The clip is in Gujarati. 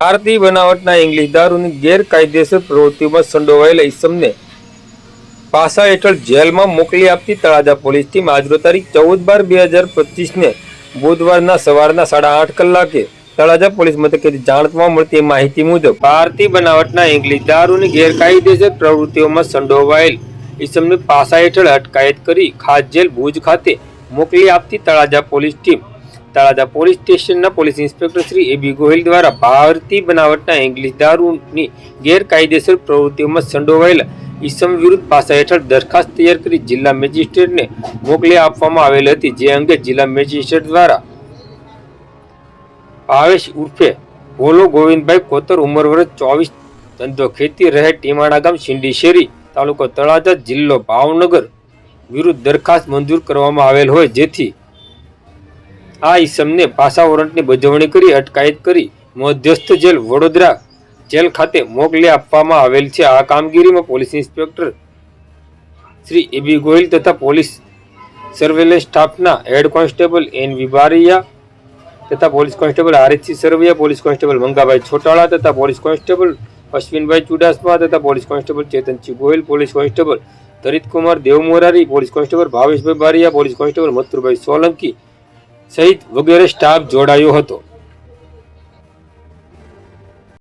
ભારતીય બનાવટના ઇંગ્લિશ દારૂની ગેરકાયદેસર પ્રવૃત્તિઓમાં સંડોવાયેલા ઇસમને પાસા હેઠળ જેલમાં મોકલી આપતી તળાજા પોલીસ ટીમ આજરો તારીખ ચૌદ બાર બે હજાર પચીસને બુધવારના સવારના સાડા આઠ કલાકે તળાજા પોલીસ મથકેથી જાણવા મળતી માહિતી મુજબ ભારતીય બનાવટના ઇંગ્લિશ દારૂની ગેરકાયદેસર પ્રવૃત્તિઓમાં સંડોવાયેલ ઇસમને પાસા હેઠળ અટકાયત કરી ખાસ જેલ ભુજ ખાતે મોકલી આપતી Talaja police team Talaja police સ્ટેશનના police inspector Shri A B Gohil દ્વારા ભારતીય બનાવટના ઇંગ્લિશ દારૂની ગેરકાયદેસર પ્રવૃત્તિઓમાં સંડોવાયેલા ઈસમ વિરુદ્ધ પાસા હેઠળ દરખાસ્ત તૈયાર કરી જિલ્લા મેજિસ્ટ્રેટને મોકલી આપવામાં આવેલ હતી, જે અંગે જિલ્લા મેજિસ્ટ્રેટ દ્વારા ભાવેશ ઉર્ફે ભોલો ગોવિંદભાઈ કોતર, ઉંમર વર્ષ ચોવીસ, ધંધો ખેતી રહે ટીમાણા ગામ, શિંડી શેરી તાલુકો તળાજા, જિલ્લો ભાવનગર વિરુદ્ધ દરખાસ્ત મંજૂર કરવામાં આવેલ હોય, જેથી આ ઈસમને પાસા વોરંટની બજવણી કરી, અટકાયત કરી, મધ્યસ્થ જેલ વડોદરા જેલ ખાતે મોકલી આપવામાં આવેલ છે. આ કામગીરીમાં police inspector Shri A B Gohil તથા પોલીસ સર્વેલન્સ સ્ટાફના હેડ કોન્સ્ટેબલ એન વિબારિયા તથા police constable Aritsinh Sarvaiya, police constable Mangabhai Chhotala તથા પોલીસ કોન્સ્ટેબલ અશ્વિનભાઈ ચુડાસમા તથા police constable Chetansinh Gohil, police constable Daritkumar Devmorari, police constable Bhaveshbhai Bariya, police constable Mathurbhai Solanki સહિત વગેરે સ્ટાફ જોડાયો હતો.